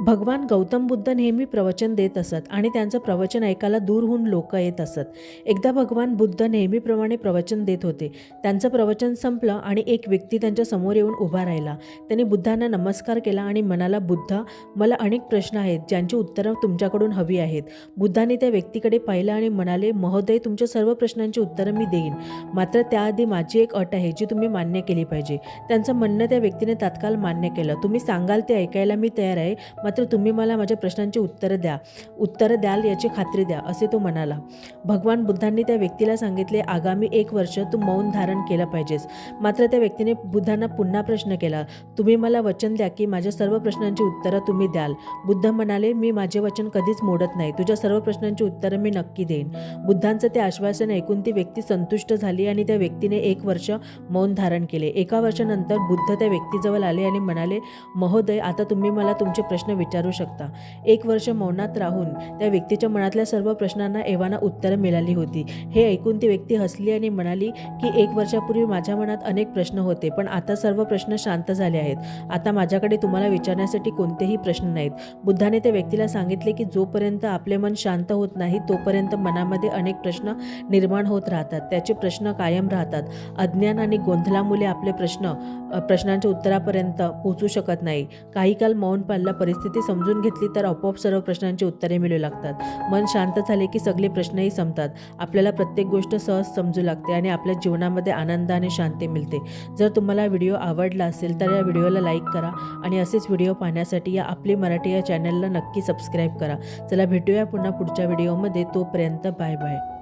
भगवान गौतम बुद्ध नेहमी प्रवचन देत असत आणि त्यांचं प्रवचन ऐकायला दूरहून लोक येत असत. एकदा भगवान बुद्ध नेहमीप्रमाणे प्रवचन देत होते. त्यांचं प्रवचन संपलं आणि एक व्यक्ती त्यांच्यासमोर येऊन उभा राहिला. त्यांनी बुद्धांना नमस्कार केला आणि म्हणाला बुद्धा मला अनेक प्रश्न आहेत ज्यांची उत्तरं तुमच्याकडून हवी आहेत बुद्धाने त्या व्यक्तीकडे पाहिलं आणि म्हणाले महोदय तुमच्या सर्व प्रश्नांची उत्तरं मी देईन. मात्र त्याआधी माझी एक अट आहे जी तुम्ही मान्य केली पाहिजे. त्यांचं म्हणणं त्या व्यक्तीने तात्काळ मान्य केलं. तुम्ही सांगाल ते ऐकायला मी तयार आहे. मात्र तुम्ही मला माझ्या प्रश्नांची उत्तरं द्या. उत्तरं द्याल याची खात्री द्या असे तो म्हणाला. भगवान बुद्धांनी त्या व्यक्तीला सांगितले आगामी एक वर्ष तू मौन धारण केलं पाहिजेस. मात्र त्या व्यक्तीने बुद्धांना पुन्हा प्रश्न केला तुम्ही मला वचन द्या की माझ्या सर्व प्रश्नांची उत्तरं तुम्ही द्याल. बुद्ध म्हणाले मी माझे वचन कधीच मोडत नाही तुझ्या सर्व प्रश्नांची उत्तरं मी नक्की देईन. बुद्धांचं ते आश्वासन ऐकून ती व्यक्ती संतुष्ट झाली आणि त्या व्यक्तीने एक वर्ष मौन धारण केले. एका वर्षानंतर बुद्ध त्या व्यक्तीजवळ आले आणि म्हणाले महोदय आता तुम्ही मला तुमचे प्रश्न विचारू शकता. एक वर्ष मौनात राहून त्या व्यक्तीच्या मनातल्या सर्व प्रश्नांना एव्हाना उत्तरं मिळाली होती. हे ऐकून ती व्यक्ती हसली आणि म्हणाली की एक वर्षापूर्वी माझ्या मनात अनेक प्रश्न होते पण आता सर्व प्रश्न शांत झाले आहेत. आता माझ्याकडे तुम्हाला विचारण्यासाठी कोणतेही प्रश्न नाहीत. बुद्धाने त्या व्यक्तीला सांगितले की जोपर्यंत आपले मन शांत होत नाही तोपर्यंत मनामध्ये अनेक प्रश्न निर्माण होत राहतात. त्याचे प्रश्न कायम राहतात. अज्ञान आणि गोंधळामुळे आपले प्रश्न प्रश्नांच्या उत्तरापर्यंत पोहोचू शकत नाही. काही काल मौन पाळला परिस्थिती समजून घेतली तर आपोआप सर्व प्रश्नांची उत्तरे मिळू लागतात. मन शांत झाले की सगळे प्रश्नही संपतात. आपल्याला प्रत्येक गोष्ट सहज समजू लागते आणि आपल्या जीवनामध्ये आनंद आणि शांती मिळते. जर तुम्हाला व्हिडिओ आवडला असेल तर या व्हिडिओला लाईक करा आणि असेच व्हिडिओ पाहण्यासाठी या आपली मराठी या चॅनलला नक्की सबस्क्राईब करा. चला भेटूया पुन्हा पुढच्या व्हिडिओमध्ये. तोपर्यंत बाय बाय.